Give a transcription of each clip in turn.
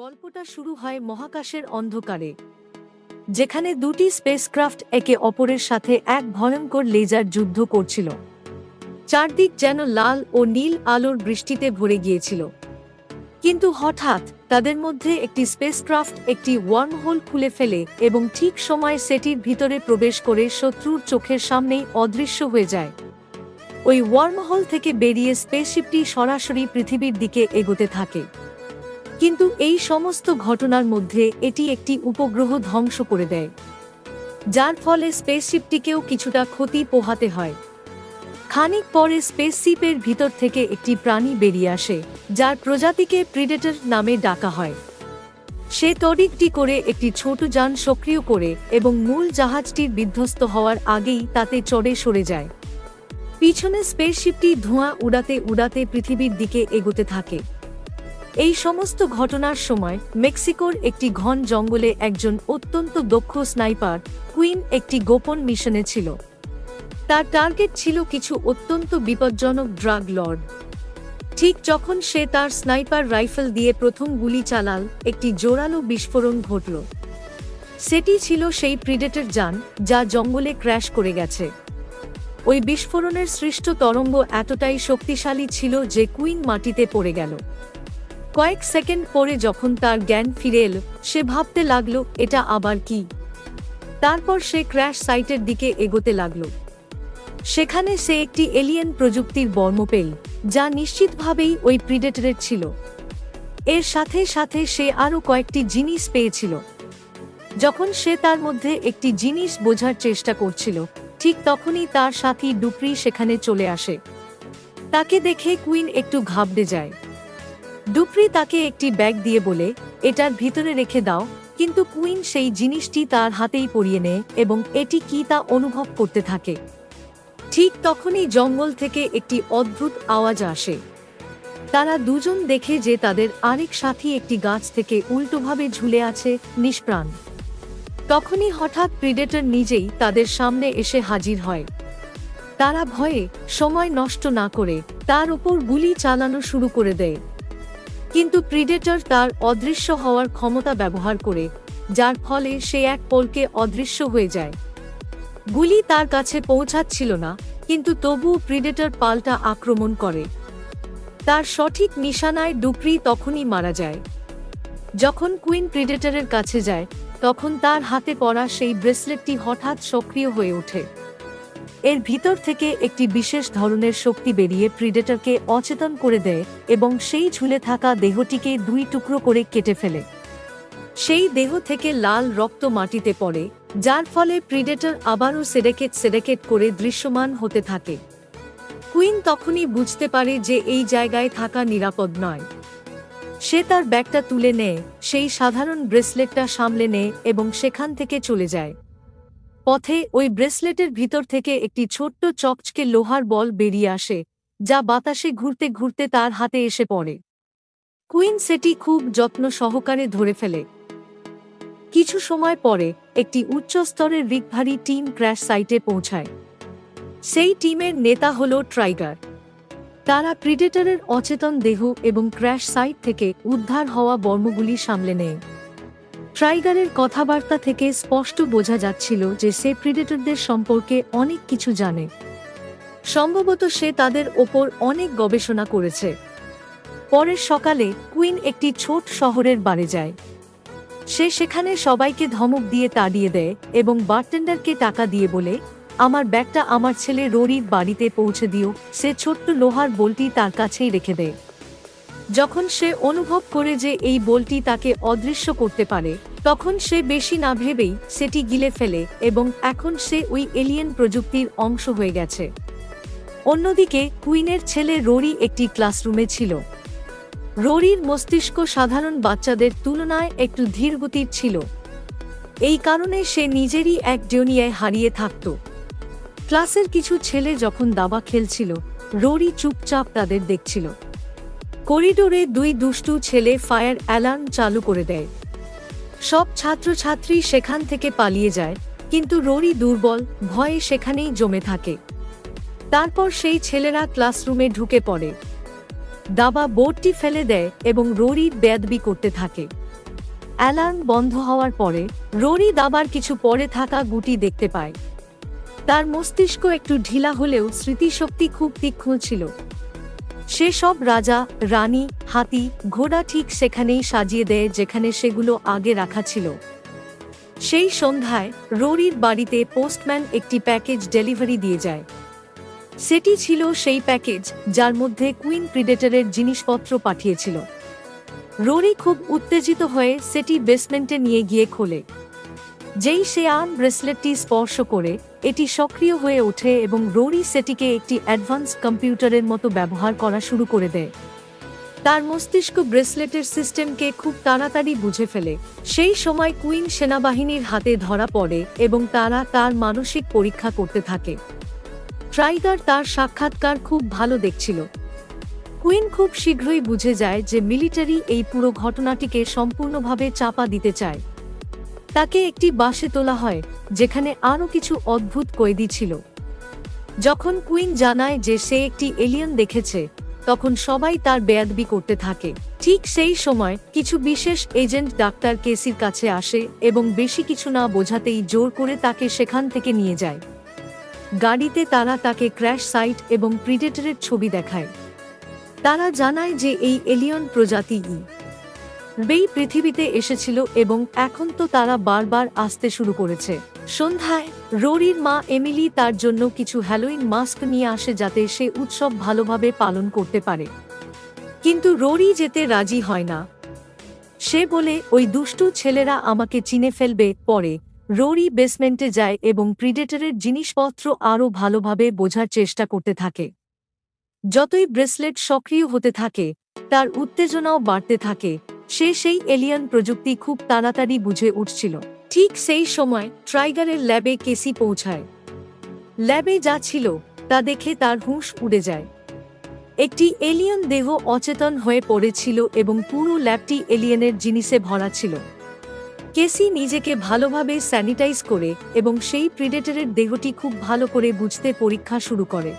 গল্পটা শুরু হয় মহাকাশের অন্ধকারে, যেখানে দুটি স্পেসক্রাফট একে অপরের সাথে এক ভয়ঙ্কর লেজার যুদ্ধ করছিল। চারদিক যেন লাল ও নীল আলোর বৃষ্টিতে ভরে গিয়েছিল। কিন্তু হঠাৎ তাদের মধ্যে একটি স্পেসক্রাফট একটি ওয়ার্মহোল খুলে ফেলে এবং ঠিক সময় সেটির ভিতরে প্রবেশ করে শত্রুর চোখের সামনেই অদৃশ্য হয়ে যায়। ওই ওয়ার্মহোল থেকে বেরিয়ে স্পেসশিপটি সরাসরি পৃথিবীর দিকে এগোতে থাকে। কিন্তু এই সমস্ত ঘটনার মধ্যে এটি একটি উপগ্রহ ধ্বংস করে দেয়। যার ফলে স্পেসশিপটিকেও কিছুটা ক্ষতি পোহাতে হয়। খানিক পরে স্পেসশিপের ভিতর থেকে একটি প্রাণী বেরিয়ে আসে, যার প্রজাতিকে প্রিডেটর নামে ডাকা হয়। সে তড়িৎটি করে একটি ছোট যান সক্রিয় করে এবং মূল জাহাজটির বিধ্বস্ত হওয়ার আগেই তাতে চড়ে সরে যায়। পিছনে স্পেসশিপটি ধোঁয়া উড়াতে উড়াতে পৃথিবীর দিকে এগোতে থাকে। এই সমস্ত ঘটনার সময় মেক্সিকোর একটি ঘন জঙ্গলে একজন অত্যন্ত দক্ষ স্নাইপার, কুইন একটি গোপন মিশনে ছিল। তার টার্গেট ছিল কিছু অত্যন্ত বিপজ্জনক ড্রাগ লর্ড। ঠিক যখন সে তার স্নাইপার রাইফেল দিয়ে প্রথম গুলি চালাল, একটি জোরালো বিস্ফোরণ ঘটল। সেটি ছিল সেই প্রিডেটর যান, যা জঙ্গলে ক্র্যাশ করে গেছে। ওই বিস্ফোরণের সৃষ্ট তরঙ্গ এতটাই শক্তিশালী ছিল যে কুইন মাটিতে পড়ে গেল। কয়েক সেকেন্ড পরে যখন তার জ্ঞান ফিরে এলো, সে ভাবতে লাগল, এটা আবার কি? তারপর সে ক্র্যাশ সাইটের দিকে এগোতে লাগল। সেখানে সে একটি এলিয়েন প্রযুক্তির বর্ম পেল, যা নিশ্চিতভাবেই ওই প্রিডেটরের ছিল। এর সাথে সাথে সে আরও কয়েকটি জিনিস পেয়েছিল। যখন সে তার মধ্যে একটি জিনিস বোঝার চেষ্টা করছিল, ঠিক তখনই তার সাথী ডুপ্রি সেখানে চলে আসে। তাকে দেখে কুইন একটু ঘাবড়ে যায়। ডুপ্রি তাকে একটি ব্যাগ দিয়ে বলে এটার ভিতরে রেখে দাও। কিন্তু কুইন সেই জিনিসটি তার হাতেই পরিয়ে নেয় এবং এটি কি তা অনুভব করতে থাকে। ঠিক তখনই জঙ্গল থেকে একটি অদ্ভুত আওয়াজ আসে। তারা দুজন দেখে যে তাদের আরেক সাথী একটি গাছ থেকে উল্টোভাবে ঝুলে আছে, নিষ্প্রাণ। তখনই হঠাৎ প্রিডেটর নিজেই তাদের সামনে এসে হাজির হয়। তারা ভয়ে সময় নষ্ট না করে তার উপর গুলি চালানো শুরু করে দেয়। কিন্তু প্রিডেটর তার অদৃশ্য হওয়ার ক্ষমতা ব্যবহার করে, যার ফলে সে এক পোলকে অদৃশ্য হয়ে যায়। গুলি তার কাছে পৌঁছাচ্ছিল না, কিন্তু তবুও প্রিডেটর পাল্টা আক্রমণ করে। তার সঠিক নিশানায় ডুপ্রি তখনই মারা যায়। যখন কুইন প্রিডেটরের কাছে যায়, তখন তার হাতে পড়া সেই ব্রেসলেটটি হঠাৎ সক্রিয় হয়ে ওঠে। এর ভিতর থেকে একটি বিশেষ ধরনের শক্তি বেরিয়ে প্রিডেটরকে অচেতন করে দেয় এবং সেই ঝুলে থাকা দেহটিকে দুই টুকরো করে কেটে ফেলে। সেই দেহ থেকে লাল রক্ত মাটিতে পড়ে, যার ফলে প্রিডেটর আবারও সেডেকেট সেডেকেট করে দৃশ্যমান হতে থাকে। কুইন তখনই বুঝতে পারে যে এই জায়গায় থাকা নিরাপদ নয়। সে তার ব্যাগটা তুলে নেয়, সেই সাধারণ ব্রেসলেটটা সামলে নেয় এবং সেখান থেকে চলে যায়। পথে ওই ব্রেসলেটের ভিতর থেকে একটি ছোট্ট চকচকে লোহার বল বেরিয়ে আসে, যা বাতাসে ঘুরতে ঘুরতে তার হাতে এসে পড়ে। কুইন সেটি খুব যত্ন সহকারে ধরে ফেলে। কিছু সময় পরে একটি উচ্চ স্তরের রিকভারি টিম ক্র্যাশ সাইটে পৌঁছায়। সেই টিমের নেতা হল ট্রাইগার। তারা প্রিডেটরের অচেতন দেহ এবং ক্র্যাশ সাইট থেকে উদ্ধার হওয়া বর্মগুলি সামলে নেয়। ট্রাইগারের কথাবার্তা থেকে স্পষ্ট বোঝা যাচ্ছিল যে সে প্রিডেটরদের সম্পর্কে অনেক কিছু জানে। সম্ভবত সে তাদের ওপর অনেক গবেষণা করেছে। পরের সকালে কুইন একটি ছোট শহরের বাড়ি যায়। সে সেখানে সবাইকে ধমক দিয়ে তাড়িয়ে দেয় এবং বারটেন্ডারকে টাকা দিয়ে বলে, আমার ব্যাগটা আমার ছেলে রোরির বাড়িতে পৌঁছে দিও, সে ছোট্ট লোহার বলটি তার কাছেই রেখে দেয় যখন সে অনুভব করে যে এই বলটি তাকে অদৃশ্য করতে পারে, তখন সে বেশি না ভেবেই সেটি গিলে ফেলে এবং এখন সে ওই এলিয়েন প্রযুক্তির অংশ হয়ে গেছে। অন্যদিকে, কুইনের ছেলে রোরি একটি ক্লাসরুমে ছিল। রোরির মস্তিষ্ক সাধারণ বাচ্চাদের তুলনায় একটু ধীরগতির ছিল। এই কারণে সে নিজেরই এক জনিয়ায় হারিয়ে থাকত। ক্লাসের কিছু ছেলে যখন দাবা খেলছিল, রোরি চুপচাপ তাদের দেখছিল। করিডোরে দুই দুষ্টু ছেলে ফায়ার অ্যালার্ম চালু করে দেয়। সব ছাত্রছাত্রী সেখান থেকে পালিয়ে যায়, কিন্তু রোরি দুর্বল, ভয়ে সেখানেই জমে থাকে। তারপর সেই ছেলেরা ক্লাসরুমে ঢুকে পড়ে। দাবা বোর্ডটি ফেলে দেয় এবং রোরির বেদবি করতে থাকে। অ্যালার্ম বন্ধ হওয়ার পরে রোরি দাবার কিছু পরে থাকা গুটি দেখতে পায়। তার মস্তিষ্ক একটু ঢিলা হলেও স্মৃতিশক্তি খুব তীক্ষ্ণ ছিল। সে সব রাজা, রানী, হাতি, ঘোড়া ঠিক সেখানেই সাজিয়ে দেয় যেখানে সেগুলো আগে রাখা ছিল। সেই সন্ধ্যায় রোরির বাড়িতে পোস্টম্যান একটি প্যাকেজ ডেলিভারি দিয়ে যায়। সেটি ছিল সেই প্যাকেজ যার মধ্যে কুইন প্রিডেটরের জিনিসপত্র পাঠিয়েছিল। রোরি খুব উত্তেজিত হয়ে সেটি বেসমেন্টে নিয়ে গিয়ে খোলে। যেই সে আর্ম ব্রেসলেটটি স্পর্শ করে, এটি সক্রিয় হয়ে ওঠে এবং রোরি সেটিকে একটি অ্যাডভান্স কম্পিউটারের মতো ব্যবহার করা শুরু করে দেয়। তার মস্তিষ্ক ব্রেসলেটের সিস্টেমকে খুব তাড়াতাড়ি বুঝে ফেলে। সেই সময় কুইন সেনাবাহিনীর হাতে ধরা পড়ে এবং তারা তার মানসিক পরীক্ষা করতে থাকে। ট্রাইগার তার সাক্ষাৎকার খুব ভালো দেখছিল। কুইন খুব শীঘ্রই বুঝে যায় যে মিলিটারি এই পুরো ঘটনাটিকে সম্পূর্ণভাবে চাপা দিতে চায়। তাকে একটি বাসে তোলা হয়, যেখানে আরও কিছু অদ্ভুত কয়েদি ছিল। যখন কুইন জানায় যে সে একটি এলিয়ন দেখেছে, তখন সবাই তার বেয়াদবি করতে থাকে। ঠিক সেই সময় কিছু বিশেষ এজেন্ট ডাক্তার কেসির কাছে আসে এবং বেশি কিছু না বোঝাতেই জোর করে তাকে সেখান থেকে নিয়ে যায়। গাড়িতে তারা তাকে ক্র্যাশ সাইট এবং প্রিডেটরের ছবি দেখায়। তারা জানায় যে এই এলিয়ন প্রজাতি ই। বেই পৃথিবীতে এসেছিল এবং এখন তো তারা বারবার আসতে শুরু করেছে। সন্ধ্যায়, রোরির মা এমিলি তার জন্য কিছু হ্যালোইন মাস্ক নিয়ে আসে যাতে সে উৎসব ভালোভাবে পালন করতে পারে। কিন্তু রোরি যেতে রাজি হয় না। সে বলে, ওই দুষ্টু ছেলেরা আমাকে চিনে ফেলবে। পরে রোরি বেসমেন্টে যায় এবং প্রিডেটরের জিনিসপত্র আরও ভালোভাবে বোঝার চেষ্টা করতে থাকে। যতই ব্রেসলেট সক্রিয় হতে থাকে, তার উত্তেজনাও বাড়তে থাকে। সে সেই এলিয়ান প্রযুক্তি খুব তাড়াতাড়ি বুঝে উঠছিল। ঠিক সেই সময় ট্রাইগারের ল্যাবে কেসি পৌঁছায়। ল্যাবে যা ছিল, তা দেখে তার হুঁশ উড়ে যায়। একটি এলিয়ন দেহ অচেতন হয়ে পড়েছিল এবং পুরো ল্যাবটি এলিয়েনের জিনিসে ভরা ছিল। কেসি নিজেকে ভালোভাবে স্যানিটাইজ করে এবং সেই প্রিডেটরের দেহটি খুব ভালো করে বুঝতে পরীক্ষা শুরু করে।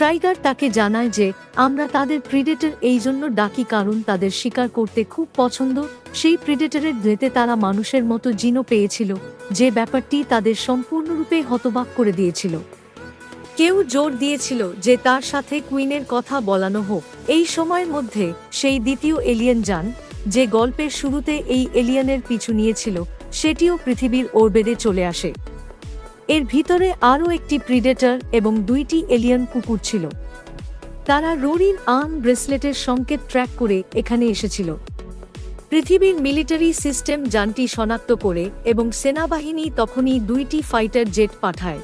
ট্রাইগার তাকে জানায় যে, আমরা তাদের প্রিডেটর এই জন্য ডাকি কারণ তাদের শিকার করতে খুব পছন্দ। সেই প্রিডেটরের দেহতে তারা মানুষের মতো জিনও পেয়েছিল, যে ব্যাপারটি তাদের সম্পূর্ণরূপে হতবাক করে দিয়েছিল। কেউ জোর দিয়েছিল যে তার সাথে কুইনের কথা বলানো হোক। এই সময়ের মধ্যে সেই দ্বিতীয় এলিয়েন যান, যে গল্পের শুরুতে এই এলিয়েনের পিছু নিয়েছিল, সেটিও পৃথিবীর ওরবেদে চলে আসে। এর ভিতরে আরও একটি প্রিডেটর এবং দুইটি এলিয়েন কুকুর ছিল। তারা রোরিন আর্ম ব্রেসলেটের সংকেত ট্র্যাক করে এখানে এসেছিল। পৃথিবীর মিলিটারি সিস্টেম যানটি শনাক্ত করে এবং সেনাবাহিনী তখনই দুইটি ফাইটার জেট পাঠায়।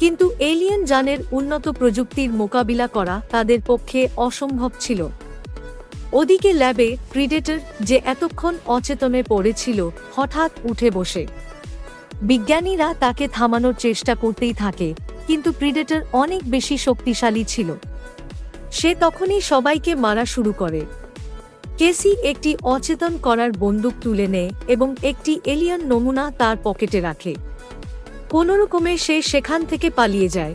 কিন্তু এলিয়েন যানের উন্নত প্রযুক্তির মোকাবিলা করা তাদের পক্ষে অসম্ভব ছিল। ওদিকে ল্যাবে প্রিডেটর যে এতক্ষণ অচেতনে পড়েছিল, হঠাৎ উঠে বসে। বিজ্ঞানীরা তাকে থামানোর চেষ্টা করতেই থাকে, কিন্তু প্রিডেটর অনেক বেশি শক্তিশালী ছিল। সে তখনই সবাইকে মারা শুরু করে। কেসি একটি অচেতন করার বন্দুক তুলে নেয় এবং একটি এলিয়ন নমুনা তার পকেটে রাখে। কোনোরকমে সে সেখান থেকে পালিয়ে যায়।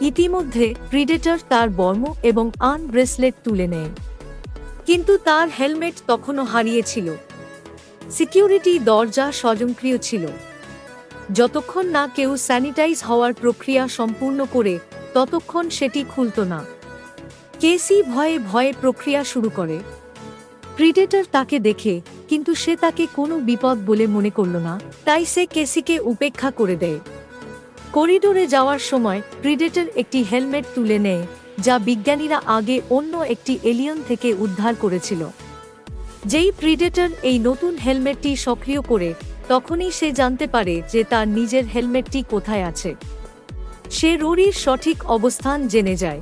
ইতিমধ্যে প্রিডেটর তার বর্ম এবং আন ব্রেসলেট তুলে নেয়। কিন্তু তার হেলমেট তখনও হারিয়েছিল। সিকিউরিটি দরজা স্বয়ংক্রিয় ছিল। যতক্ষণ না কেউ স্যানিটাইজ হওয়ার প্রক্রিয়া সম্পূর্ণ করে, ততক্ষণ সেটি খুলত না। কেসি ভয়ে ভয়ে প্রক্রিয়া শুরু করে। প্রিডেটর তাকে দেখে, কিন্তু সে তাকে কোনো বিপদ বলে মনে করল না, তাই সে কেসিকে উপেক্ষা করে দেয়। করিডোরে যাওয়ার সময় প্রিডেটর একটি হেলমেট তুলে নেয়, যা বিজ্ঞানীরা আগে অন্য একটি এলিয়ন থেকে উদ্ধার করেছিল। যেই প্রিডেটর এই নতুন হেলমেটটি সক্রিয় করে তখনই সে জানতে পারে যে তার নিজের হেলমেটটি কোথায় আছে। সে রোরির সঠিক অবস্থান জেনে যায়।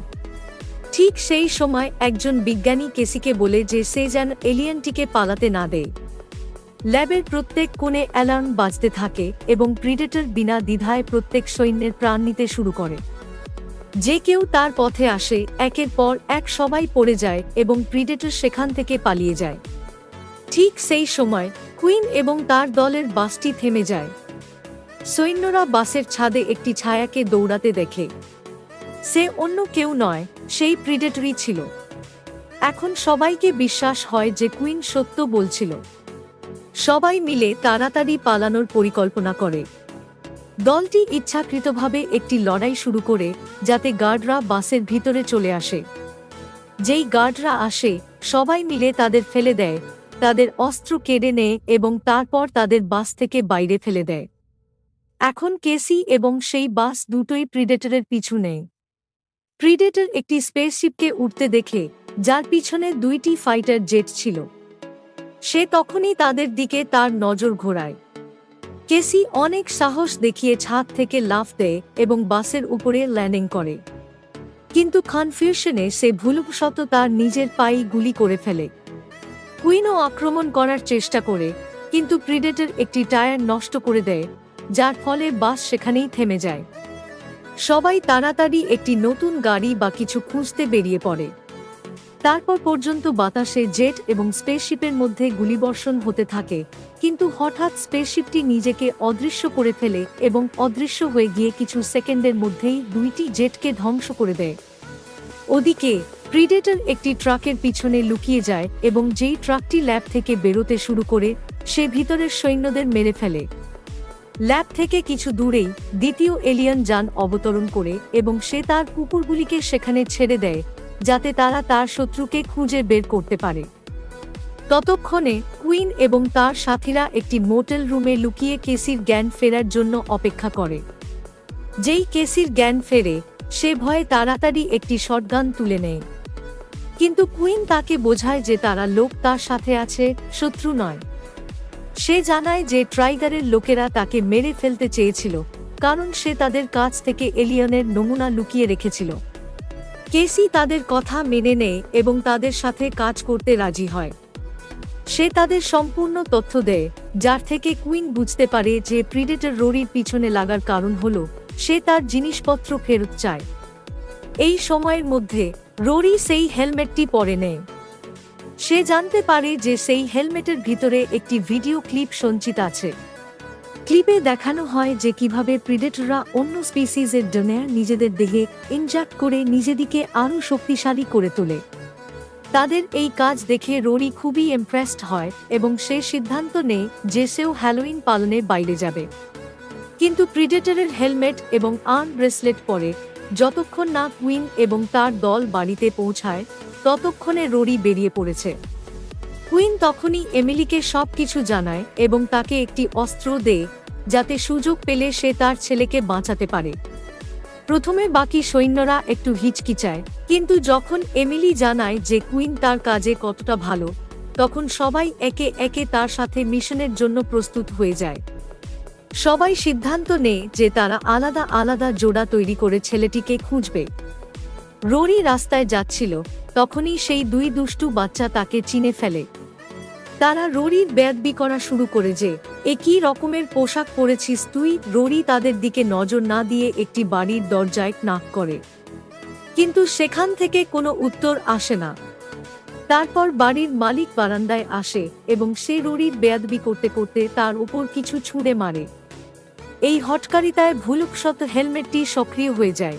ঠিক সেই সময় একজন বিজ্ঞানী কেসিকে বলে যে সে যেন এলিয়েনটিকে পালাতে না দেয়। ল্যাবের প্রত্যেক কোণে অ্যালার্ম বাজতে থাকে এবং প্রিডেটর বিনা দ্বিধায় প্রত্যেক সৈন্যের প্রাণ নিতে শুরু করে। যে কেউ তার পথে আসে, একের পর এক সবাই পড়ে যায় এবং প্রিডেটর সেখান থেকে পালিয়ে যায়। ঠিক সেই সময় কুইন এবং তার দলের বাসটি থেমে যায়। সৈন্যরা বাসের ছাদে একটি ছায়াকে দৌড়াতে দেখে। সে অন্য কেউ নয়, সেই প্রিডেটরি ছিল। এখন সবাইকে বিশ্বাস হয় যে কুইন সত্য বলছিল। সবাই মিলে তাড়াতাড়ি পালানোর পরিকল্পনা করে। দলটি ইচ্ছাকৃতভাবে একটি লড়াই শুরু করে, যাতে গার্ডরা বাসের ভিতরে চলে আসে। যেই গার্ডরা আসে, সবাই মিলে তাদের ফেলে দেয়। তাদের অস্ত্র কেড়ে নেয় এবং তারপর তাদের বাস থেকে বাইরে ফেলে দেয়। এখন কেসি এবং সেই বাস দুটোই প্রিডেটরের পিছু নেয়। প্রিডেটর একটি স্পেসশিপকে উঠতে দেখে, যার পিছনে দুইটি ফাইটার জেট ছিল। সে তখনই তাদের দিকে তার নজর ঘোরায়। কেসি অনেক সাহস দেখিয়ে ছাদ থেকে লাফ দেয় এবং বাসের উপরে ল্যান্ডিং করে। কিন্তু কনফিউশনে সে ভুলবশত তার নিজের পাই গুলি করে ফেলে। কুইনও আক্রমণ করার চেষ্টা করে, কিন্তু প্রিডেটের একটি টায়ার নষ্ট করে দেয়, যার ফলে বাস সেখানেই থেমে যায়। সবাই তাড়াতাড়ি একটি নতুন গাড়ি বা কিছু খুঁজতে বেরিয়ে পড়ে। তারপর পর্যন্ত বাতাসে জেট এবং স্পেসশিপের মধ্যে গুলিবর্ষণ হতে থাকে, কিন্তু হঠাৎ স্পেসশিপটি নিজেকে অদৃশ্য করে ফেলে এবং অদৃশ্য হয়ে গিয়ে কিছু সেকেন্ডের মধ্যেই দুইটি জেটকে ধ্বংস করে দেয়। ওদিকে প্রিডেটর একটি ট্রাকের পিছনে লুকিয়ে যায় এবং যেই ট্রাকটি ল্যাব থেকে বেরোতে শুরু করে, সে ভিতরের সৈন্যদের মেরে ফেলে। ল্যাব থেকে কিছু দূরেই দ্বিতীয় এলিয়ান যান অবতরণ করে এবং সে তার কুকুরগুলিকে সেখানে ছেড়ে দেয়, যাতে তারা তার শত্রুকে খুঁজে বের করতে পারে। ততক্ষণে কুইন এবং তার সাথীরা একটি মোটেল রুমে লুকিয়ে কেসির জ্ঞান ফেরার জন্য অপেক্ষা করে। যেই কেসির জ্ঞান ফেরে, সে ভয়ে তাড়াতাড়ি একটি শটগান তুলে নেয়। কিন্তু কুইন তাকে বোঝায় যে তারা লোক তার সাথে আছে, শত্রু নয়। সে জানায় যে ট্রাইগারের লোকেরা তাকে মেরে ফেলতে চেয়েছিল, কারণ সে তাদের কাছ থেকে এলিয়নের নমুনা লুকিয়ে রেখেছিল। কেসি তাদের কথা মেনে নেয় এবং তাদের সাথে কাজ করতে রাজি হয়। সে তাদের সম্পূর্ণ তথ্য দেয়, যার থেকে কুইন বুঝতে পারে যে প্রিডেটর রোরির পিছনে লাগার কারণ হল, সে তার জিনিসপত্র ফেরত চায়। এই সময়ের মধ্যে রোরি সেই হেলমেটটি পরে নেয়। সে জানতে পারে যে সেই হেলমেটের ভিতরে একটি ভিডিও ক্লিপ সঞ্চিত আছে। ক্লিপে দেখানো হয় যে কীভাবে প্রিডেটররা অন্য স্পিসিসের ডোনেয়ার নিজেদের দেহে ইনজাক্ট করে নিজেদিকে আরও শক্তিশালী করে তোলে। তাদের এই কাজ দেখে রোরি খুবই ইমপ্রেসড হয় এবং সে সিদ্ধান্ত নেয় যে সেও হ্যালোইন পালনে বাইরে যাবে। কিন্তু প্রিডেটরের হেলমেট এবং আর্ম ব্রেসলেট পরে যতক্ষণ না কুইন এবং তার দল বাড়িতে পৌঁছায়, ততক্ষণে রোরি বেরিয়ে পড়েছে। কুইন তখনই এমিলিকে সব কিছু জানায় এবং তাকে একটি অস্ত্র দেয়, যাতে সুযোগ পেলে সে তার ছেলেকে বাঁচাতে পারে। প্রথমে বাকি সৈন্যরা একটু হিচকিচায়, কিন্তু যখন এমিলি জানায় যে কুইন তার কাজে কতটা ভালো, তখন সবাই একে একে তার সাথে মিশনের জন্য প্রস্তুত হয়ে যায়। সবাই সিদ্ধান্ত নেয় যে তারা আলাদা আলাদা জোড়া তৈরি করে ছেলেটিকে খুঁজবে। রোরি রাস্তায় যাচ্ছিল, তখনই সেই দুই দুষ্টু বাচ্চা তাকে চিনে ফেলে। তারা রোরির বেদবি করা শুরু করে যে, একই রকমের পোশাক পরেছিস তুই রোরি তাদের দিকে নজর না দিয়ে একটি বাড়ির দরজায় নাক করে। কিন্তু সেখান থেকে কোনো উত্তর আসে না। তারপর বাড়ির মালিক বারান্দায় আসে এবং সে রোরির বেয়াদবি করতে করতে তার উপর কিছু ছুঁড়ে মারে। এই হটকারিতায় ভুলুকশত হেলমেটটি সক্রিয় হয়ে যায়।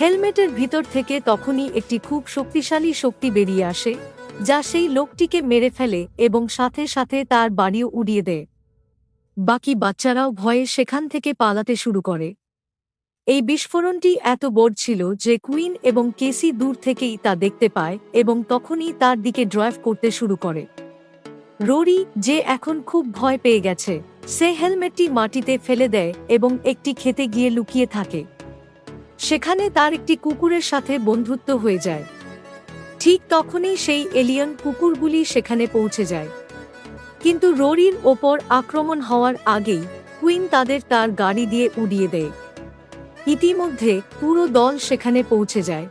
হেলমেটের ভিতর থেকে তখনই একটি খুব শক্তিশালী শক্তি বেরিয়ে আসে, যা সেই লোকটিকে মেরে ফেলে এবং সাথে সাথে তার বাড়িও উড়িয়ে দেয়। বাকি বাচ্চারাও ভয়ে সেখান থেকে পালাতে শুরু করে। এই বিস্ফোরণটি এত বড় ছিল যে কুইন এবং কেসি দূর থেকেই তা দেখতে পায় এবং তখনই তার দিকে ড্রাইভ করতে শুরু করে। রোরি, যে এখন খুব ভয় পেয়ে গেছে সে হেলমেটটি মাটিতে ফেলে দেয় এবং একটি খেতে গিয়ে লুকিয়ে থাকে। সেখানে তার একটি কুকুরের সাথে বন্ধুত্ব হয়ে যায়। ঠিক তখনই সেই এলিয়ন কুকুরগুলি সেখানে পৌঁছে যায়। কিন্তু রোরির ওপর আক্রমণ হওয়ার আগেই কুইন তাদের তার গাড়ি দিয়ে উড়িয়ে দেয়। ইতিমধ্যে পুরো দল সেখানে পৌঁছে যায়।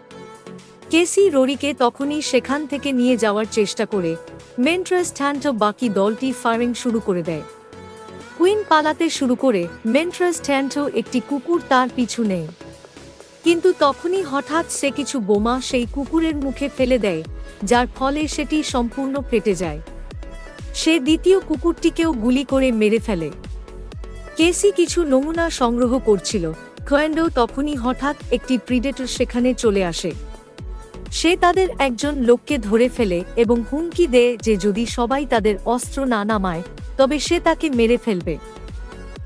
কেসি রোরিকে তখনই সেখান থেকে নিয়ে যাওয়ার চেষ্টা করে। মেন্ট্রাস ট্যান্টো বাকি দলটি ফায়ারিং শুরু করে দেয়। কুইন পালাতে শুরু করে মেন্ট্রাস ট্যান্টো একটি কুকুর তার পিছু নেয়। কিন্তু তখনই হঠাৎ সে কিছু বোমা সেই কুকুরের মুখে ফেলে দেয়, যার ফলে সেটি সম্পূর্ণ ফেটে যায়। সে দ্বিতীয় কুকুরটিকেও গুলি করে মেরে ফেলে। কেসি কিছু নমুনা সংগ্রহ করছিল। খয়েন্ডো তখনই হঠাৎ একটি প্রিডেটর সেখানে চলে আসে। সে তাদের একজন লোককে ধরে ফেলে এবং হুমকি দেয় যে যদি সবাই তাদের অস্ত্র না নামায় তবে সে তাকে মেরে ফেলবে।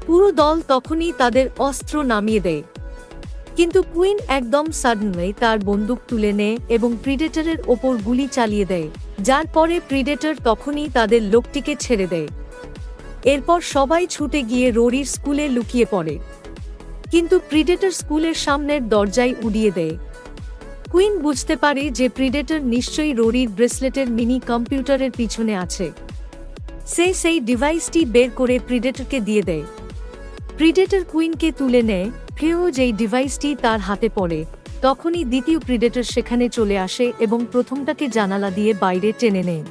পুরো দল তখনই তাদের অস্ত্র নামিয়ে দেয়। কিন্তু কুইন একদম সাডেনলি তার বন্দুক তুলে নেয় এবং প্রিডেটরের ওপর গুলি চালিয়ে দেয়, যার পরে প্রিডেটর তখনই তাদের লোকটিকে ছেড়ে দেয়। এরপর সবাই ছুটে গিয়ে রোরির স্কুলে লুকিয়ে পড়ে। কিন্তু প্রিডেটর স্কুলের সামনের দরজায় উড়িয়ে দেয়। কুইন বুঝতে পারে যে প্রিডেটর নিশ্চয়ই রোরির ব্রেসলেটের মিনি কম্পিউটারের পিছনে আছে। সে সেই ডিভাইসটি বের করে প্রিডেটরকে দিয়ে দেয়। প্রিডেটর কুইনকে তুলে নেয় ফেও যেই ডিভাইসটি তার হাতে পড়ে, তখনই দ্বিতীয় প্রিডেটর সেখানে চলে আসে এবং প্রথমটাকে জানালা দিয়ে বাইরে টেনে নেয়।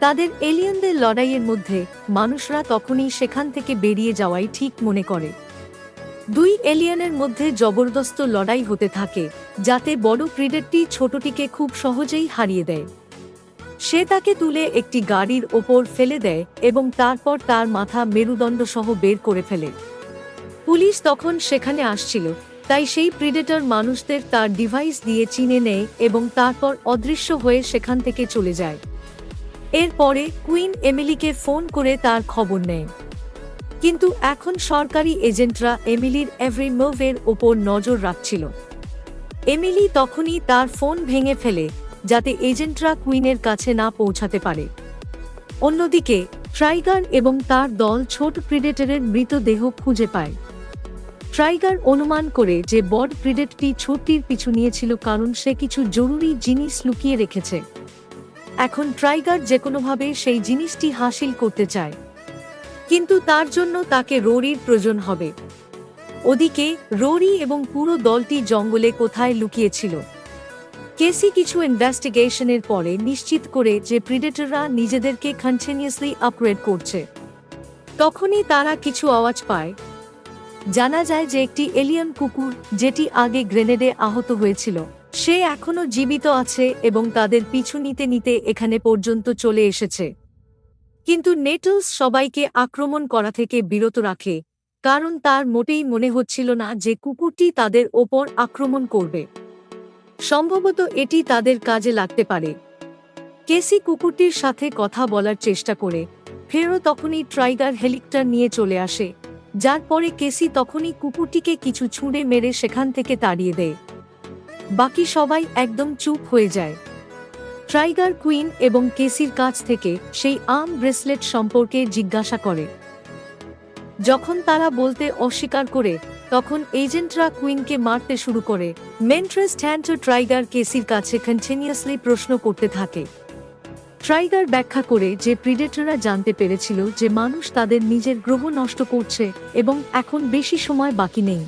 তাদের এলিয়েনদের লড়াইয়ের মধ্যে মানুষরা তখনই সেখান থেকে বেরিয়ে যাওয়াই ঠিক মনে করে। দুই এলিয়েনের মধ্যে জবরদস্ত লড়াই হতে থাকে, যাতে বড় প্রিডেটটি ছোটটিকে খুব সহজেই হারিয়ে দেয়। সে তাকে তুলে একটি গাড়ির ওপর ফেলে দেয় এবং তারপর তার মাথা মেরুদণ্ড সহ বের করে ফেলে। পুলিশ তখন সেখানে আসছিল, তাই সেই প্রিডেটর মানুষদের তার ডিভাইস দিয়ে চিনে নেয় এবং তারপর অদৃশ্য হয়ে সেখান থেকে চলে যায়। এরপরে কুইন এমিলিকে ফোন করে তার খবর নেয়। কিন্তু এখন সরকারি এজেন্টরা এমিলির এভরি মুভের ওপর নজর রাখছিল। এমিলি তখনই তার ফোন ভেঙে ফেলে যাতে এজেন্টরা কুইনের কাছে না পৌঁছাতে পারে। অন্যদিকে, ট্রাইগার এবং তার দল ছোট প্রিডেটরের মৃতদেহ খুঁজে পায়। ট্রাইগার অনুমান করে যে বড প্রিডেটটি ছোটটির পিছু নিয়েছিল কারণ সে কিছু জরুরি জিনিস লুকিয়ে রেখেছে। এখন ট্রাইগার যে কোনোভাবে সেই জিনিসটি হাসিল করতে চায়। কিন্তু তার জন্য তাকে রোরির প্রয়োজন হবে। ওদিকে, রোরি এবং পুরো দলটি জঙ্গলে কোথায় লুকিয়েছিল? কেসি কিছু ইনভেস্টিগেশনের পরে নিশ্চিত করে যে প্রিডেটররা নিজেদেরকে কন্টিনিউসলি আপগ্রেড করছে। তখনই তারা কিছু আওয়াজ পায়। জানা যায় যে একটি এলিয়ান কুকুর, যেটি আগে গ্রেনেডে আহত হয়েছিল, সে এখনও জীবিত আছে এবং তাদের পিছু নিতে নিতে এখানে পর্যন্ত চলে এসেছে। কিন্তু নেটলস সবাইকে আক্রমণ করা থেকে বিরত রাখে, কারণ তার মোটেই মনে হচ্ছিল না যে কুকুরটি তাদের ওপর আক্রমণ করবে। সম্ভবত এটি তাদের কাজে লাগতে পারে। কেসি কুকুরটির সাথে কথা বলার চেষ্টা করে, ফেরো তখনই ট্রাইগার হেলিকপ্টার নিয়ে চলে আসে, যার পরে কেসি তখনই কুকুরটিকে কিছু ছুঁড়ে মেরে সেখান থেকে তাড়িয়ে দেয়। বাকি সবাই একদম চুপ হয়ে যায়। ট্রাইগার কুইন এবং কেসির কাছ থেকে সেই আর্ম ব্রেসলেট সম্পর্কে জিজ্ঞাসা করে। যখন তারা বলতে অস্বীকার করে তখন এজেন্টরা কুইনকে মারতে শুরু করে। মেন্ট্রেস ট্যান্টো ট্রাইগার কেসির কাছে কন্টিনিউয়াসলি প্রশ্ন করতে থাকে। ট্রাইগার ব্যাখ্যা করে যে প্রিডেটররা জানতে পেরেছিল যে মানুষ তাদের নিজের গ্রহ নষ্ট করছে এবং এখন বেশি সময় বাকি নেই।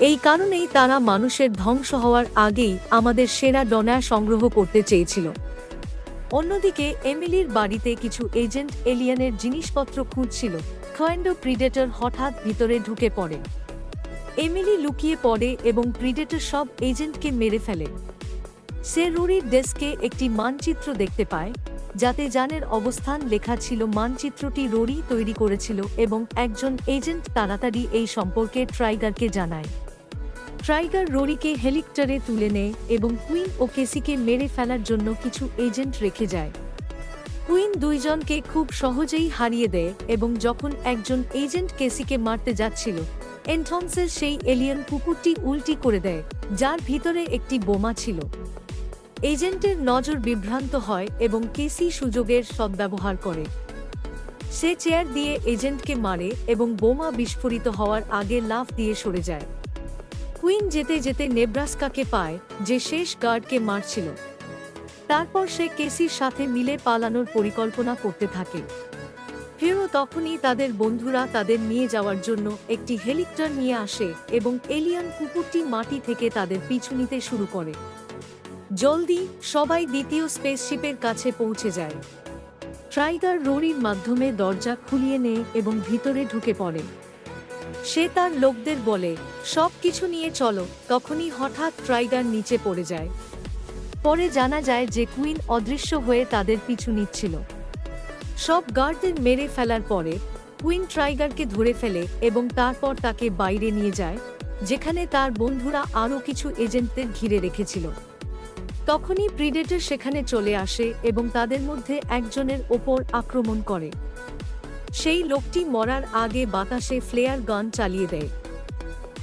এই কারণেই তারা মানুষের ধ্বংস হওয়ার আগেই আমাদের সেরা ডনা সংগ্রহ করতে চেয়েছিল। অন্যদিকে, এমিলির বাড়িতে কিছু এজেন্ট এলিয়ানের জিনিসপত্র খুঁজছিল। খয়েন্ডো প্রিডেটর হঠাৎ ভিতরে ঢুকে পড়ে। এমিলি লুকিয়ে পড়ে এবং প্রিডেটর সব এজেন্টকে মেরে ফেলে। সে রুরির ডেস্কে একটি মানচিত্র দেখতে পায়, যাতে জানের অবস্থান লেখা ছিল মানচিত্রটি রোরি তৈরি করেছিল এবং একজন এজেন্ট তাড়াতাড়ি এই সম্পর্কে ট্রাইগারকে জানায়। ট্রাইগার রোরিকে হেলিকপ্টারে তুলে নেয় এবং কুইন ও কেসিকে মেরে ফেলার জন্য কিছু এজেন্ট রেখে যায়। কুইন দুইজনকে খুব সহজেই হারিয়ে দেয় এবং যখন একজন এজেন্ট কেসিকে মারতে যাচ্ছিল এন্থনসের সেই এলিয়েন কুকুরটি উল্টি করে দেয়, যার ভিতরে একটি বোমা ছিল। এজেন্টের নজর বিভ্রান্ত হয় এবং কেসি সুযোগের সদ্ব্যবহার করে। সে চেয়ার দিয়ে এজেন্টকে মারে এবং বোমা বিস্ফোরিত হওয়ার আগে লাফ দিয়ে সরে যায়। কুইন যেতে যেতে নেব্রাস্কাকে পায়, যে শেষ গার্ডকে মারছিল। তারপর সে কেসির সাথে মিলে পালানোর পরিকল্পনা করতে থাকে। ফেরো তখনই তাদের বন্ধুরা তাদের নিয়ে যাওয়ার জন্য একটি হেলিকপ্টার নিয়ে আসে এবং এলিয়ান কুকুরটি মাটি থেকে তাদের পিছু নিতে শুরু করে। জলদি সবাই দ্বিতীয় স্পেসশিপের কাছে পৌঁছে যায়। ট্রাইগার রোরির মাধ্যমে দরজা খুলিয়ে নেয় এবং ভিতরে ঢুকে পড়ে। সে তার লোকদের বলে, সব কিছু নিয়ে চলো। তখনই হঠাৎ ট্রাইগার নিচে পড়ে যায়। পরে জানা যায় যে কুইন অদৃশ্য হয়ে তাদের পিছু নিচ্ছিল। সব গার্ডদের মেরে ফেলার পরে কুইন ট্রাইগারকে ধরে ফেলে এবং তারপর তাকে বাইরে নিয়ে যায়, যেখানে তার বন্ধুরা আরও কিছু এজেন্টদের ঘিরে রেখেছিল। তখনই প্রিডেটর সেখানে চলে আসে এবং তাদের মধ্যে একজনের ওপর আক্রমণ করে। সেই লোকটি মরার আগে বাতাসে ফ্লেয়ার গান চালিয়ে দেয়।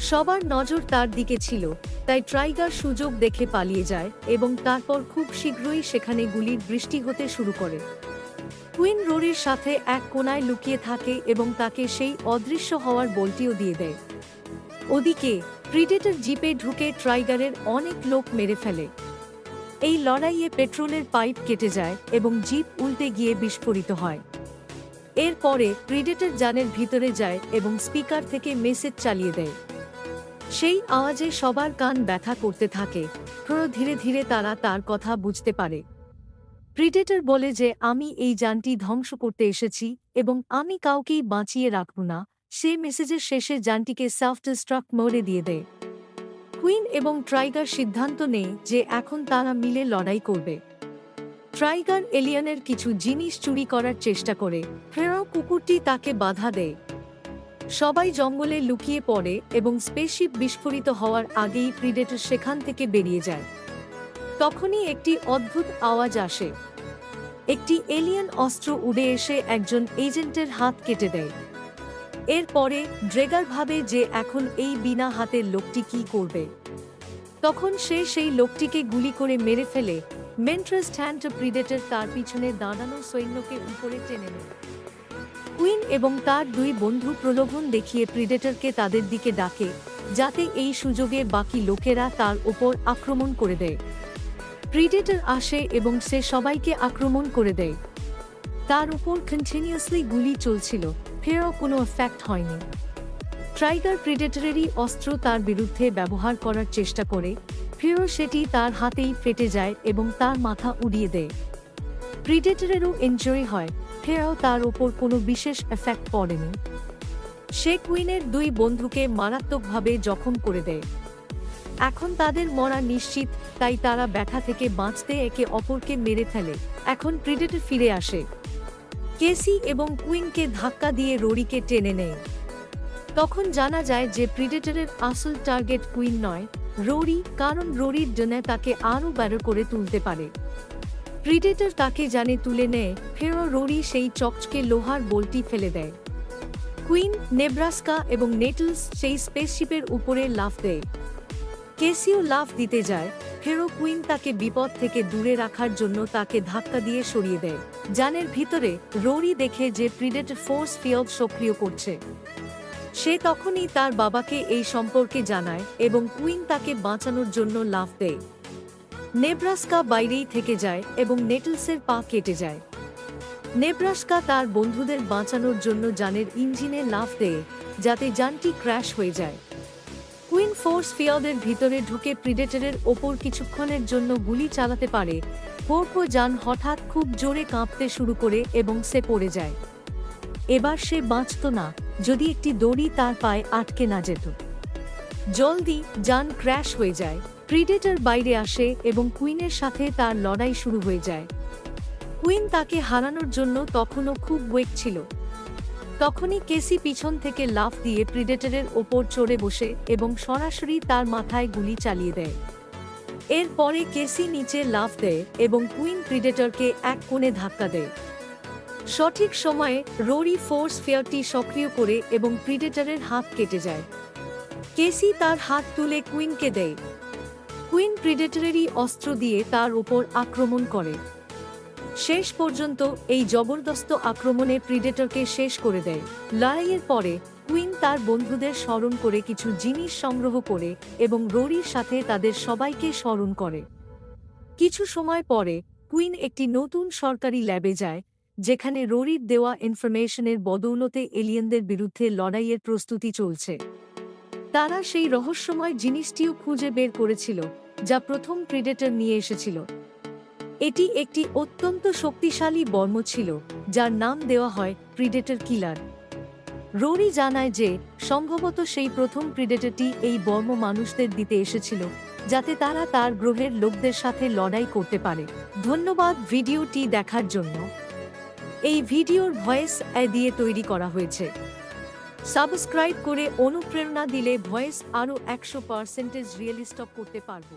সবার নজর তার দিকে ছিল, তাই ট্রাইগার সুযোগ দেখে পালিয়ে যায় এবং তারপর খুব শীঘ্রই সেখানে গুলির বৃষ্টি হতে শুরু করে। কুইন রোরির সাথে এক কোনায় লুকিয়ে থাকে এবং তাকে সেই অদৃশ্য হওয়ার বলটিও দিয়ে দেয়। ওদিকে, প্রিডেটর জিপে ঢুকে ট্রাইগারের অনেক লোক মেরে ফেলে। এই লড়াইয়ে পেট্রোলের পাইপ কেটে যায় এবং জিপ উল্টে গিয়ে বিস্ফোরিত হয়। এরপরে প্রিডেটর যানের ভিতরে যায় এবং স্পিকার থেকে মেসেজ চালিয়ে দেয়। সেই আওয়াজে সবার কান ব্যথা করতে থাকে। ধীরে ধীরে তারা তার কথা বুঝতে পারে। প্রিডেটর বলে যে, আমি এই যানটি ধ্বংস করতে এসেছি এবং আমি কাউকেই বাঁচিয়ে রাখব না। সে মেসেজের শেষে যানটিকে সেলফ ডিস্ট্রাক্ট মোডে দিয়ে দেয়। কুইন এবং ট্রাইগার সিদ্ধান্ত নেয় যে, এখন তারা মিলে লড়াই করবে। ট্রাইগার এলিয়ানের কিছু জিনিস চুরি করার চেষ্টা করে। ফেরাও কুকুরটি তাকে বাধা দেয়। সবাই জঙ্গলে লুকিয়ে পড়ে এবং স্পেসশিপ বিস্ফোরিত হওয়ার আগেই প্রিডেটর সেখান থেকে বেরিয়ে যায়। তখনই একটি অদ্ভুত আওয়াজ আসে। একটি এলিয়ান অস্ত্র উড়ে এসে একজন এজেন্টের হাত কেটে দেয়। এরপরে ড্রেগার ভাবে যে এখন এই বিনা হাতের লোকটি কি করবে। তখন সে সেই লোকটিকে গুলি করে মেরে ফেলে মেন্ট্রাস্ট হ্যান্ড প্রিডেটর তার পিছনে দাঁড়ানো সৈন্যকে উপরে টেনে নেয়। কুইন এবং তার দুই বন্ধু প্রলোভন দেখিয়ে প্রিডেটরকে তাদের দিকে ডাকে, যাতে এই সুযোগে বাকি লোকেরা তার ওপর আক্রমণ করে দেয়। প্রিডেটর আসে এবং সে সবাইকে আক্রমণ করে দেয়। তার উপর কন্টিনিউয়াসলি গুলি চলছিল, ফেরও কোনো এফেক্ট হয়নি। ট্রাইগার প্রিডেটরেরই অস্ত্র তার বিরুদ্ধে ব্যবহার করার চেষ্টা করে, ফেরও সেটি তার হাতেই ফেটে যায় এবং তার মাথা উড়িয়ে দেয়। প্রিডেটরেরও এনজয় হয়, ফেরাও তার ওপর কোনো বিশেষ এফেক্ট পড়েনি। সে কুইনের দুই বন্ধুকে মারাত্মকভাবে জখম করে দেয়। এখন তাদের মরা নিশ্চিত, তাই তারা ব্যথা থেকে বাঁচতে একে অপরকে মেরে ফেলে। এখন প্রিডেটর ফিরে আসে। কেসি এবং কুইনকে ধাক্কা দিয়ে রোরিকে টেনে নেয়। তখন জানা যায় যে প্রিডেটরের আসল টার্গেট কুইন নয়, রোরি, কারণ রোরির জন্য তাকে আরও ব্যারো করে তুলতে পারে। প্রিডেটর তাকে জানে তুলে নেয়, ফেরো রোরি সেই চকচকে লোহার বলটি ফেলে দেয়। কুইন, নেব্রাস্কা এবং নেটলস সেই স্পেসশিপের উপরে লাফ দেয়। কেসিও লাফ দিতে যায় ফেরো কুইন তাকে বিপদ থেকে দূরে রাখার জন্য তাকে ধাক্কা দিয়ে সরিয়ে দেয়। জানের ভিতরে, রোরি দেখে যে প্রিডেটর ফোর্স ফিল্ড সক্রিয় করছে। সে তখনই তার বাবাকে এই সম্পর্কে জানায় এবং কুইন তাকে বাঁচানোর জন্য লাফ দেয়। নেব্রাস্কা বাইরেই থেকে যায় এবং নেটলসের পা কেটে যায়। নেব্রাস্কা তার বন্ধুদের বাঁচানোর জন্য যানের ইঞ্জিনে লাফ দেয়, যাতে যানটি ক্র্যাশ হয়ে যায়। কুইন ফোর্স ফিয়াদের ভিতরে ঢুকে প্রিডেটরের ওপর কিছুক্ষণের জন্য গুলি চালাতে পারে। পোর্কো যান হঠাৎ খুব জোরে কাঁপতে শুরু করে এবং সে পড়ে যায়। এবার সে বাঁচত না, যদি একটি দড়ি তার পায়ে আটকে না যেত। জলদি যান ক্র্যাশ হয়ে যায়, প্রিডেটর বাইরে আসে এবং কুইনের সাথে তার লড়াই শুরু হয়ে যায়। কুইন তাকে হারানোর জন্য তখনও খুব ওয়েক ছিল। তখনই কেসি পিছন থেকে লাফ দিয়ে প্রিডেটরের ওপর চড়ে বসে এবং সরাসরি তার মাথায় গুলি চালিয়ে দেয়। এরপরে কেসি নিচে লাফ দেয় এবং কুইন প্রিডেটরকে এক কোণে ধাক্কা দেয়। সঠিক সময়ে রোরি ফোর্স ফেয়ারটি সক্রিয় করে এবং প্রিডেটরের হাত কেটে যায়। কেসি তার হাত তুলে কুইনকে দেয়। কুইন প্রিডেটরেরই অস্ত্র দিয়ে তার উপর আক্রমণ করে। শেষ পর্যন্ত এই জবরদস্ত আক্রমণে প্রিডেটরকে শেষ করে দেয়। লড়াইয়ের পরে কুইন তার বন্ধুদের স্মরণ করে কিছু জিনিস সংগ্রহ করে এবং রোরির সাথে তাদের সবাইকে স্মরণ করে। কিছু সময় পরে কুইন একটি নতুন সরকারি ল্যাবে যায়, যেখানে রোরির দেওয়া ইনফরমেশনের বদৌলতে এলিয়েনদের বিরুদ্ধে লড়াইয়ের প্রস্তুতি চলছে। তারা সেই রহস্যময় জিনিসটিও খুঁজে বের করেছিল, যা প্রথম প্রিডেটর নিয়ে এসেছিল। এটি একটি অত্যন্ত শক্তিশালী বর্ম ছিল, যার নাম দেওয়া হয় প্রিডেটর কিলার রোরি জানায় যে, সম্ভবত সেই প্রথম প্রিডেটরটি এই বর্ম মানুষদের দিতে এসেছিল, যাতে তারা তার গ্রহের লোকদের সাথে লড়াই করতে পারে। ধন্যবাদ ভিডিওটি দেখার জন্য। এই ভিডিওর ভয়েস দিয়ে তৈরি করা হয়েছে। সাবস্ক্রাইব করে অনুপ্রেরণা দিলে ভয়েস আরও একশো পার্সেন্টেজ রিয়েলিস্টক করতে পারব।